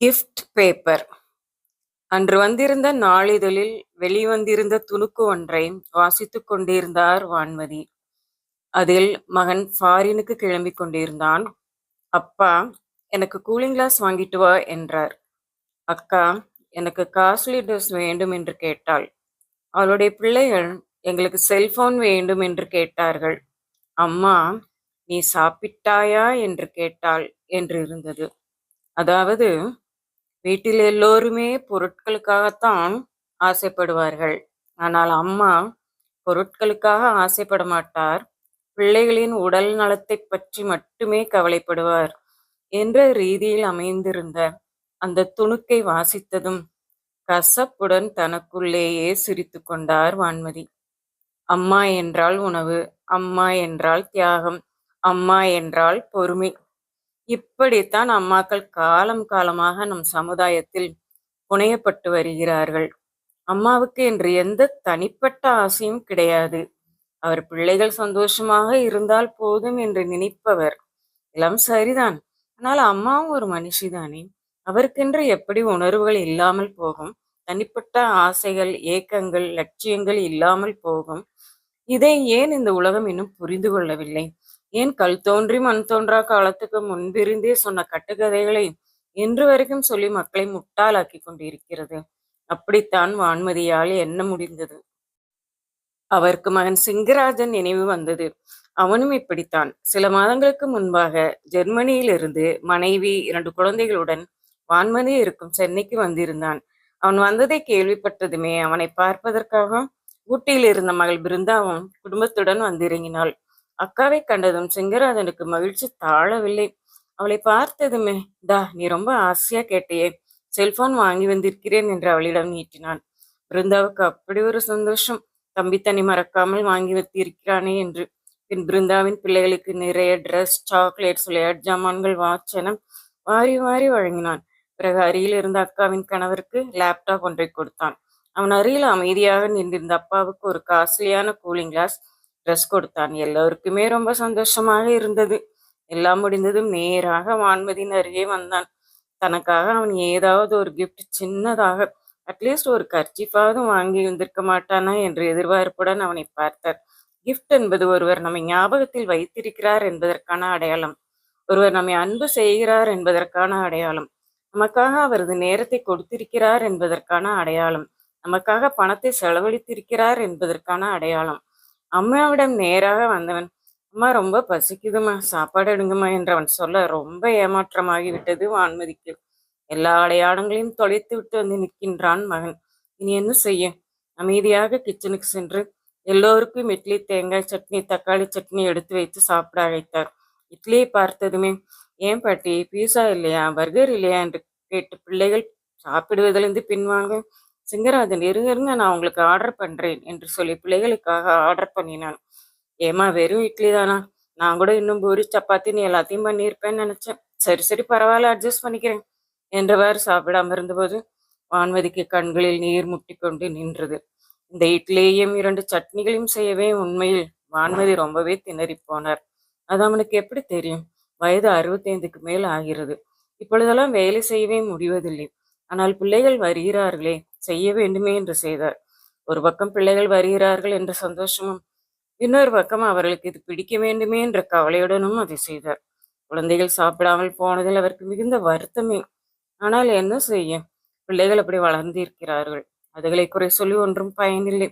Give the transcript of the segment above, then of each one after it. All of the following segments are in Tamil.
கிஃப்ட் பேப்பர் அன்று வந்திருந்த நாளிதழில் வெளிவந்திருந்த துணுக்கு ஒன்றை வாசித்துக் கொண்டிருந்தார் வான்மதி. அதில் மகன் ஃபாரினுக்கு கிளம்பி கொண்டிருந்தான். அப்பா எனக்கு கூலிங் கிளாஸ் வாங்கிட்டு வா என்றார். அக்கா எனக்கு காஸ்ட்லி ட்ரெஸ் வேண்டும் என்று கேட்டாள். அவளுடைய பிள்ளைகள் எங்களுக்கு செல்போன் வேண்டும் என்று கேட்டார்கள். அம்மா நீ சாப்பிட்டாயா? என்று கேட்டாள் என்று இருந்தது. அதாவது வீட்டில் எல்லோருமே பொருட்களுக்காகத்தான் ஆசைப்படுவார்கள். ஆனால் அம்மா பொருட்களுக்காக ஆசைப்பட மாட்டார். பிள்ளைகளின் உடல் நலத்தை பற்றி மட்டுமே கவலைப்படுவார் என்ற ரீதியில் அமைந்திருந்த அந்த துணுக்கை வாசித்ததும் கசப்புடன் தனக்குள்ளேயே சிரித்து கொண்டார் வான்மதி. அம்மா என்றால் உணவு அம்மா என்றால் தியாகம் அம்மா என்றால் பொறுமை இப்படித்தான் அம்மாக்கள் காலம் காலமாக நம் சமுதாயத்தில் புனையப்பட்டு வருகிறார்கள். அம்மாவுக்கு என்று எந்த தனிப்பட்ட ஆசையும் கிடையாது. அவர் பிள்ளைகள் சந்தோஷமாக இருந்தால் போதும் என்று நினைப்பவர். எல்லாம் சரிதான். ஆனால் அம்மாவும் ஒரு மனுஷிதானே. அவருக்கென்று எப்படி உணர்வுகள் இல்லாமல் போகும்? தனிப்பட்ட ஆசைகள் ஏக்கங்கள் லட்சியங்கள் இல்லாமல் போகும். இதை ஏன் இந்த உலகம் இன்னும் புரிந்து கொள்ளவில்லை? ஏன் கல் தோன்றி மண் தோன்றா காலத்துக்கு முன்பிருந்தே சொன்ன கட்டுக்கதைகளை இன்று வரைக்கும் சொல்லி மக்களை முட்டாளாக்கி கொண்டிருக்கிறது. அப்படித்தான் வான்மதியால் என்ன முடிந்தது? அவருக்கு மகன் சிங்கராஜன் நினைவு வந்தது. அவனும் இப்படித்தான். சில மாதங்களுக்கு முன்பாக ஜெர்மனியிலிருந்து மனைவி இரண்டு குழந்தைகளுடன் வான்மதி இருக்கும் சென்னைக்கு வந்திருந்தான். அவன் வந்ததை கேள்விப்பட்டதுமே அவனை பார்ப்பதற்காக ஊட்டியில் இருந்த மகள் பிருந்தாவும் குடும்பத்துடன் வந்திறங்கினாள். அக்காவை கண்டதும் சிங்கராஜனுக்கு மகிழ்ச்சி தாழவில்லை. அவளை பார்த்ததுமே தா நீ ரொம்ப ஆசையா கேட்டையே. செல்போன் வாங்கி வந்திருக்கிறேன் என்று அவளிடம் நீட்டினான். பிருந்தாவுக்கு அப்படி ஒரு சந்தோஷம். தம்பி தனி மறக்காமல் வாங்கி வைத்திருக்கிறானே என்று. பின் பிருந்தாவின் பிள்ளைகளுக்கு நிறைய ட்ரெஸ் சாக்லேட்ஸ் விளையாட் ஜாமான்கள் வாட்ச் என வாரி வாரி வழங்கினான். பிறகு அருகில் இருந்த அக்காவின் கணவருக்கு லேப்டாப் ஒன்றை கொடுத்தான். அவன் அருகில் அமைதியாக நின்றிருந்த அப்பாவுக்கு ஒரு காஸ்ட்லியான கூலிங் கிளாஸ் ட்ரெஸ் கொடுத்தான். எல்லோருக்குமே ரொம்ப சந்தோஷமாக இருந்தது. எல்லாம் முடிந்ததும் நேராக வான்மதியின் அருகே வந்தான். தனக்காக அவன் ஏதாவது ஒரு கிஃப்ட் சின்னதாக அட்லீஸ்ட் ஒரு கர்ச்சிஃபாவது வாங்கி வந்திருக்க மாட்டானா என்று எதிர்பார்ப்புடன் அவனை பார்த்தார். கிஃப்ட் என்பது ஒருவர் நம்மை ஞாபகத்தில் வைத்திருக்கிறார் என்பதற்கான அடையாளம். ஒருவர் நம்மை அன்பு செய்கிறார் என்பதற்கான அடையாளம். நமக்காக அவரது நேரத்தை கொடுத்திருக்கிறார் என்பதற்கான அடையாளம். நமக்காக பணத்தை செலவழித்திருக்கிறார் என்பதற்கான அடையாளம். அம்மாவிடம் நேராக வந்தவன் அம்மா ரொம்ப பசிக்குதுமா சாப்பாடு எடுங்கம்மா என்று அவன் சொல்ல ரொம்ப ஏமாற்றமாகிவிட்டது வான்மதிக்கு. எல்லா அடையாளங்களையும் தொலைத்து விட்டு வந்து நிற்கின்றான் மகன். இனி என்ன செய்ய? அமைதியாக கிச்சனுக்கு சென்று எல்லோருக்கும் இட்லி தேங்காய் சட்னி தக்காளி சட்னி எடுத்து வைத்து சாப்பிட அழைத்தார். இட்லியை பார்த்ததுமே ஏன் பாட்டி பீஸா இல்லையா பர்கர் இல்லையா? என்று கேட்டு பிள்ளைகள் சாப்பிடுவதிலிருந்து பின்வாங்க சிங்கராஜன் இருங்க இருங்க நான் உங்களுக்கு ஆர்டர் பண்ணுறேன் என்று சொல்லி பிள்ளைகளுக்காக ஆர்டர் பண்ணினான். ஏமா வெறும் இட்லி தானா? நான் கூட இன்னும் பூரி சப்பாத்தின்னு எல்லாத்தையும் பண்ணியிருப்பேன்னு நினச்சேன். சரி சரி பரவாயில்ல அட்ஜஸ்ட் பண்ணிக்கிறேன் என்றவாறு சாப்பிடாம இருந்தபோது வான்மதிக்கு கண்களில் நீர் முட்டிக்கொண்டு நின்றது. இந்த இட்லியையும் இரண்டு சட்னிகளையும் செய்யவே உண்மையில் வான்மதி ரொம்பவே திணறி போனார் அது அவனுக்கு எப்படி தெரியும்? வயது அறுபத்தைந்துக்கு மேல் ஆகிறது. இப்பொழுதெல்லாம் வேலை செய்யவே முடிவதில்லை. ஆனால் பிள்ளைகள் வருகிறார்களே செய்ய வேண்டுமே என்று செய்தார். ஒரு பக்கம் பிள்ளைகள் வருகிறார்கள் என்ற சந்தோஷமும் இன்னொரு பக்கம் அவர்களுக்கு இது பிடிக்க வேண்டுமே என்ற கவலையுடனும் அதை செய்தார். குழந்தைகள் சாப்பிடாமல் போனதில் அவருக்கு மிகுந்த வருத்தமே. ஆனால் என்ன செய்ய? பிள்ளைகள் அப்படி வளர்ந்திருக்கிறார்கள் அதுகளை குறை சொல்லி ஒன்றும் பயனில்லை.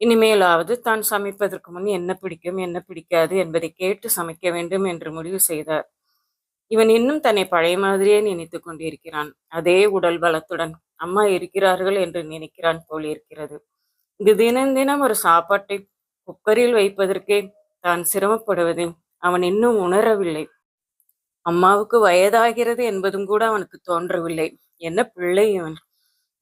இனிமேலாவது தான் சமைப்பதற்கு முன் என்ன பிடிக்கும் என்ன பிடிக்காது என்பதை கேட்டு சமைக்க வேண்டும் என்று முடிவு செய்தார். இவன் இன்னும் தன்னை பழைய மாதிரியே நினைத்து கொண்டிருக்கிறான். அதே உடல் பலத்துடன் அம்மா இருக்கிறார்கள் என்று நினைக்கிறான் போல் இருக்கிறது. இது தினம் தினம் ஒரு சாப்பாட்டை குக்கரில் வைப்பதற்கே தான் சிரமப்படுவதை. அவன் இன்னும் உணரவில்லை. அம்மாவுக்கு வயதாகிறது என்பதும் கூட அவனுக்கு தோன்றவில்லை. என்ன பிள்ளை இவன்?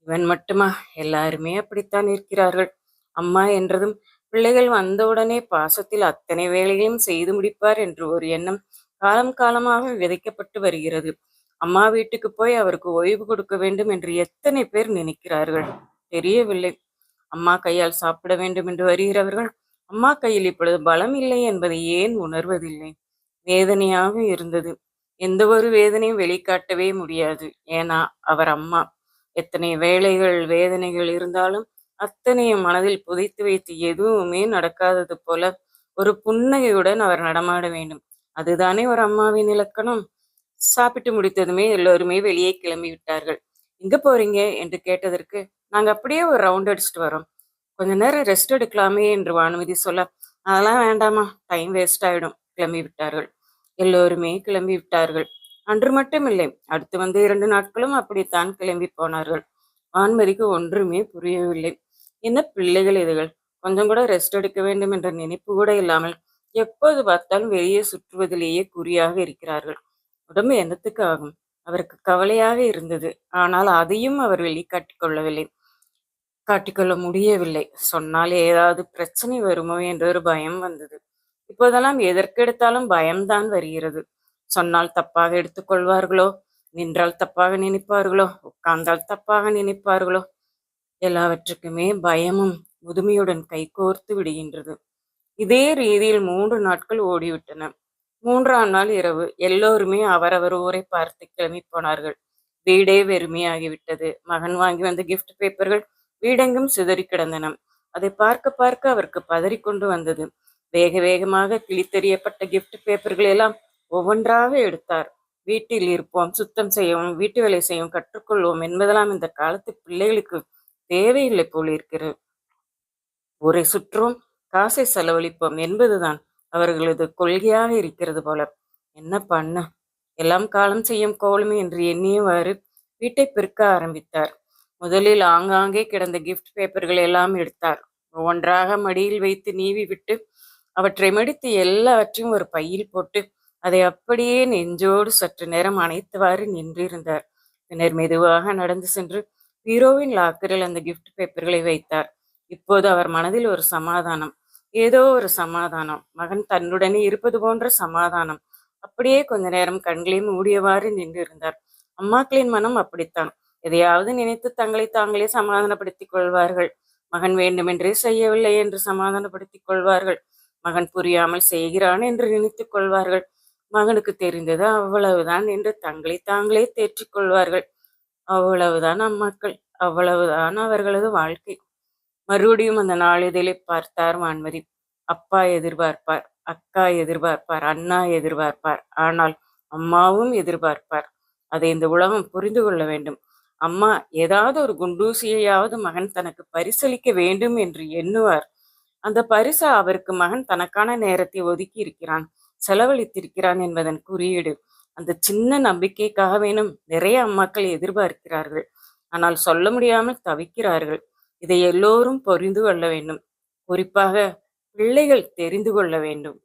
இவன் மட்டுமா? எல்லாருமே அப்படித்தான் இருக்கிறார்கள். அம்மா என்றதும் பிள்ளைகள் வந்தவுடனே பாசத்தில் அத்தனை வேலைகளையும் செய்து முடிப்பார் என்று ஒரு எண்ணம் காலம் காலமாக விதைக்கப்பட்டு வருகிறது. அம்மா வீட்டுக்கு போய் அவருக்கு ஓய்வு கொடுக்க வேண்டும் என்று எத்தனை பேர் நினைக்கிறார்கள்? தெரியவில்லை. அம்மா கையால் சாப்பிட வேண்டும் என்று வருகிறவர்கள் அம்மா கையில் இப்பொழுது பலம் இல்லை என்பதை ஏன் உணர்வதில்லை? வேதனையாக இருந்தது. எந்த ஒரு வேதனையும் வெளிக்காட்டவே முடியாது. ஏன்னா அவர் அம்மா. எத்தனை வேலைகள் வேதனைகள் இருந்தாலும் அத்தனையும் மனதில் புதைத்து வைத்து எதுவுமே நடக்காதது போல ஒரு புன்னகையுடன் அவர் நடமாட வேண்டும். அதுதானே ஒரு அம்மாவின் இலக்கணம்? சாப்பிட்டு முடித்ததுமே எல்லோருமே வெளியே கிளம்பி விட்டார்கள். எங்க போறீங்க? என்று கேட்டதற்கு நாங்க அப்படியே ஒரு ரவுண்ட் அடிச்சுட்டு வரோம். கொஞ்ச நேரம் ரெஸ்ட் எடுக்கலாமே என்று வானுமதி சொல்ல அதெல்லாம் வேண்டாமா டைம் வேஸ்ட் ஆயிடும் கிளம்பி விட்டார்கள். எல்லோருமே கிளம்பி விட்டார்கள். அன்று மட்டும் இல்லை அடுத்து வந்து இரண்டு நாட்களும் அப்படித்தான் கிளம்பி போனார்கள். வான்மதிக்கு ஒன்றுமே புரியவில்லை. என்ன பிள்ளைகள் இதுகள்? கொஞ்சம் கூட ரெஸ்ட் எடுக்க வேண்டும் என்ற நினைப்பு கூட இல்லாமல் எப்போது பார்த்தாலும் வெளியே சுற்றுவதிலேயே குறியாக இருக்கிறார்கள். உடம்பு என்னத்துக்கு ஆகும் அவருக்கு கவலையாக இருந்தது. ஆனால் அதையும் அவர் வெளிக்காட்டிக் கொள்ளவில்லை காட்டிக்கொள்ள முடியவில்லை. சொன்னால் ஏதாவது பிரச்சனை வருமோ என்ற ஒரு பயம் வந்தது. இப்போதெல்லாம் எதற்கெடுத்தாலும் பயம்தான் வருகிறது. சொன்னால் தப்பாக எடுத்துக்கொள்வார்களோ? நின்றால் தப்பாக நினைப்பார்களோ? உட்கார்ந்தால் தப்பாக நினைப்பார்களோ? எல்லாவற்றுக்குமே பயமும் முதுமையுடன் கைகோர்த்து விடுகின்றது. இதே ரீதியில் மூன்று நாட்கள் ஓடிவிட்டன. மூன்றாம் நாள் இரவு எல்லோருமே அவரவர் ஊரை பார்த்து கிளம்பி போனார்கள். வீடே வெறுமையாகிவிட்டது. மகன் வாங்கி வந்த கிஃப்ட் பேப்பர்கள் வீடெங்கும் சிதறி கிடந்தன. அதை பார்க்க பார்க்க அவருக்கு பதறிக்கொண்டு வந்தது. வேக வேகமாக கிழித்தெறியப்பட்ட கிஃப்ட் பேப்பர்கள் எல்லாம் ஒவ்வொன்றாக எடுத்தார். வீட்டில் இருப்போம் சுத்தம் செய்யவும் வீட்டு வேலை செய்யவும் கற்றுக்கொள்வோம் என்பதெல்லாம் இந்த காலத்து பிள்ளைகளுக்கு தேவையில்லை போல் இருக்கிறது ஊரை சுற்றும் காசை செலவழிப்போம் என்பதுதான். அவர்களது கொள்கையாக இருக்கிறது போல. என்ன பண்ண? எல்லாம் காலம் செய்யும் கோலமே என்று எண்ணியவாறு வீட்டை பெருக்க ஆரம்பித்தார். முதலில் ஆங்காங்கே கிடந்த கிஃப்ட் பேப்பர்கள் எல்லாம் எடுத்தார். ஒன்றாக மடியில் வைத்து நீவி விட்டு அவற்றை மடித்து எல்லாவற்றையும் ஒரு பையில் போட்டு அதை அப்படியே நெஞ்சோடு சற்று நேரம் அணைத்தவாறு நின்றிருந்தார். பின்னர் மெதுவாக நடந்து சென்று ஹீரோவின் லாக்கரில் அந்த கிஃப்ட் பேப்பர்களை வைத்தார். இப்போது அவர் மனதில் ஒரு சமாதானம். ஏதோ ஒரு சமாதானம். மகன் தன்னுடனே இருப்பது போன்ற சமாதானம். அப்படியே கொஞ்ச நேரம் கண்களையும் மூடியவாறு நின்றிருந்தார் அம்மாக்களின் மனம் அப்படித்தான். எதையாவது நினைத்து தங்களை தாங்களே சமாதானப்படுத்திக் கொள்வார்கள். மகன் வேண்டுமென்றே செய்யவில்லை என்று சமாதானப்படுத்திக் கொள்வார்கள். மகன் புரியாமல் செய்கிறான் என்று நினைத்துக் கொள்வார்கள். மகனுக்கு தெரிந்தது அவ்வளவுதான் என்று தங்களை தாங்களே தேற்றிக் கொள்வார்கள். அவ்வளவுதான் அம்மாக்கள். அவ்வளவுதான் அவர்களது வாழ்க்கை. மறுபடியும் அந்த நாளிதழை பார்த்தார் வான்மதி. அப்பா எதிர்பார்ப்பார் அக்கா எதிர்பார்ப்பார் அண்ணா எதிர்பார்ப்பார். ஆனால் அம்மாவும் எதிர்பார்ப்பார். அதை இந்த உலகம் புரிந்து கொள்ள வேண்டும். அம்மா ஏதாவது ஒரு குண்டூசியையாவது மகன் தனக்கு பரிசளிக்க வேண்டும் என்று எண்ணுவார். அந்த பரிசு அவருக்கு மகன் தனக்கான நேரத்தை ஒதுக்கி இருக்கிறான் செலவழித்திருக்கிறான் என்பதன் குறியீடு. அந்த சின்ன நம்பிக்கைக்காக வேணும் நிறைய அம்மாக்கள் எதிர்பார்க்கிறார்கள். ஆனால் சொல்ல முடியாமல் தவிக்கிறார்கள். இதை எல்லோரும் புரிந்து கொள்ள வேண்டும். குறிப்பாக பிள்ளைகள் தெரிந்து கொள்ள வேண்டும்.